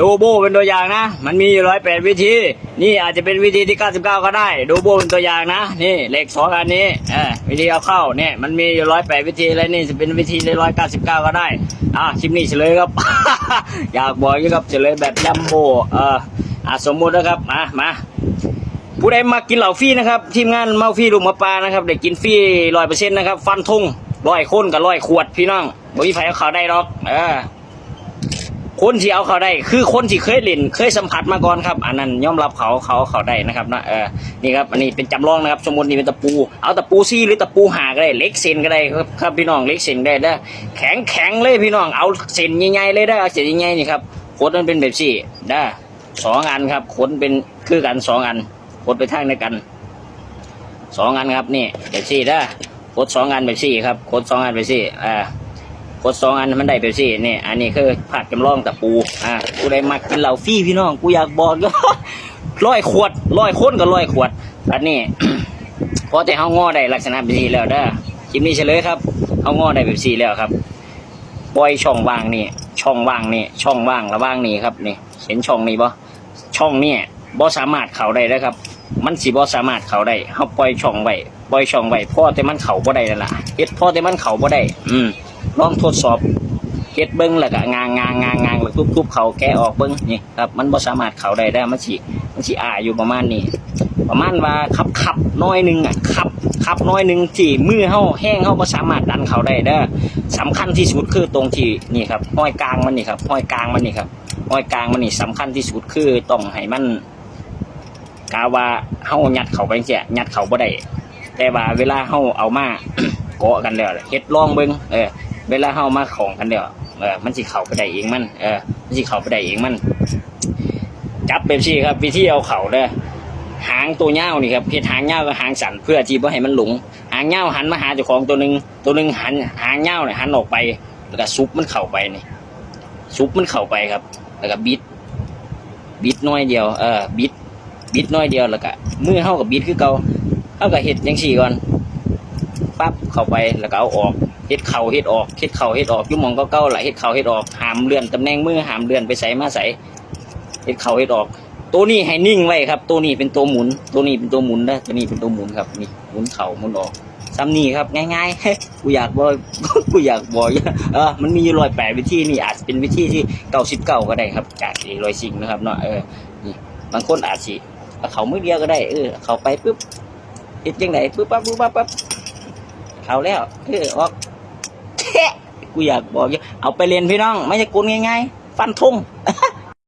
ดูโบเป็นตัวอย่างนะ มันมีอยู่ร้อยแปดวิธี นี่อาจจะเป็นวิธีที่เก้าสิบเก้าก็ได้ ดูโบเป็นตัวอย่างนะ นี่เลขสองอันนี้เออวิธีเอาเข้าเนี่ยมันมีอยู่ร้อยแปดวิธีแล้วนี่จะเป็นวิธีในร้อยเก้าสิบเก้าก็ได้ อะคลิปนี้เฉลยครับ อยากบอกอยู่ครับเฉลยแบบจัมโบเอออะสมมุตินะครับมามาผู้ใดมากินเหล่าฟรีนะครับทีมงานเมาฟรีลุงมาปลานะครับได้กินฟรีร้อยเปอร์เซ็นต์นะครับ ฟันธงร้อยคนกับร้อยขวดพี่น้องบ่มีไฟเอาเขาได้หรอกเออ คนที่เอาเขาได้ คือคนที่เคยเล่นเคยสัมผัสมาก่อนครับ อันนั้นยอมรับเขาเขาเขาได้นะครับนะเออนี่ครับอันนี้เป็นจำลองนะครับสมมตินี่เป็นตะปู เอาตะปูซี่หรือตะปูหาก็ได้เล็กเซนก็ได้ครับครับพี่น้องเล็กเซนได้เด้แข็งแข็งเลยพี่น้องเอาเซนใหญ่ๆเลยได้เอาเซนใหญ่ๆนี่ครับโคตรมันเป็นแบบซี่ได้สองอันครับขนเป็นคือกันสองอันโคตรไปทางในกันสองอันครับนี่แบบซี่เด้อโคตรสองอันแบบซี่ครับโคตรสองอันแบบซี่อ่า โคตรสองอันมันได้แบบซี่นี่อันนี้คือผักจำลองตะปู อ่ากูได้มากินเหล้าฟรีพี่น้อง กูอยากบอกก็ร้อยขวดร้อยคนกับร้อยขวด อันนี้ พอแต่เฮางอได้ลักษณะแบบซี่แล้วเด้อคลิปนี้เฉลยครับเฮางอได้แบบซี่แล้วครับ ปล่อยช่องว่างนี่ ช่องว่างนี่ ช่องว่างระว่างนี่ครับนี่ เห็นช่องนี้ปะช่องนี่บ่สามารถเข้าได้แล้วครับ มันสิบ่สามารถเข้าได้เฮาปล่อยช่องไว้ปล่อยช่องไว้พ่อแต่มันเข้าบ่ได้ล่ะเฮ็ดพอแต่มันเข้าบ่ได้ อืม ลองทดสอบเฮ็ดเบิ่งแล้วก็งางงางงางงางแล้วทุบๆเขาแกะออกเบิ่งนี่ครับมันบ่สามารถเข้าได้ได้มันสิมันสิอ้าอยู่ประมาณนี้ ประมาณว่าขับขับน้อยหนึงอะขับขับน้อยหนึงที่มือเฮาแห้งเฮาบ่สามารถดันเข้าได้เด้อสำคัญที่สุดคือตรงที่นี่ครับห้อยกลางมันนี่ครับห้อยกลางมันนี่ครับห้อยกลางมันนี่สำคัญที่สุดคือต้องให้มันกาว่าเฮายัดเข้าไปจังซี่ยัดเข้าบ่ได้แต่ว่าเวลาเฮาเอามาเกาะกันแล้วเฮ็ดลองเบิ่งเออ เวลาเฮามาของกันแล้วเออมันสิเข้าไปได้เองมันเออมันสิเข้าไปได้เองมันจับแบบซี่ครับวิธีเอาเข่าเด้อหางตัวยานี่ครับเฮ็ดหางยากับหางสันเพื่อที่บ่ให้มันหลงหางยาหันมาหาเจ้าของตัวหนึ่งตัวหนึ่งหันหางยาเนี่ยหันออกไป แล้วก็ซุปมันเข้าไปนี่ซุปมันเข้าไปครับ แล้วก็บิดบิดน้อยเดียวเออบิดบิดน้อยเดียวแล้วก็มือเฮากับบิดคือเก่าเฮาก็เฮ็ดจังซี่ก่อน ปั๊บเข้าไปแล้วก็เอาออกเฮ็ดเข่าเฮ็ดออกเฮ็ดเข่าเฮ็ดออกยู่มองก็เก่าๆล่ะเฮ็ดเข่าเฮ็ดออกหามเลื่อนตำแหน่งมือหามเลื่อนไปใส่มาใส่เฮ็ดเข่าเฮ็ดออก ตัวนี้ให้นิ่งไว้ครับ ตัวนี้เป็นตัวหมุน ตัวนี้เป็นตัวหมุนนะตัวนี้เป็นตัวหมุนครับนี่หมุนเข่าหมุนออกซ้ำนี่ครับง่ายๆกูอยากบอกกูอยากบอกเออมันมีรอยแปดวิธีนี่อาจเป็นวิธีที่เก้าสิบเก้าก็ได้ครับ จากสี่รอยสิ่งนะครับเนาะเออนี่บางคนอาจสิเอาเขามือเดียวก็ได้เออเขาไปปุ๊บเฮ็ดยังไงปุ๊บปั๊บปุ๊บปั๊บปั๊บ เขาแล้วเออออกแทะกูอยากบอกอยู่เอาไปเรียนพี่น้อง ไม่ใช่กลง่ายๆฟันธง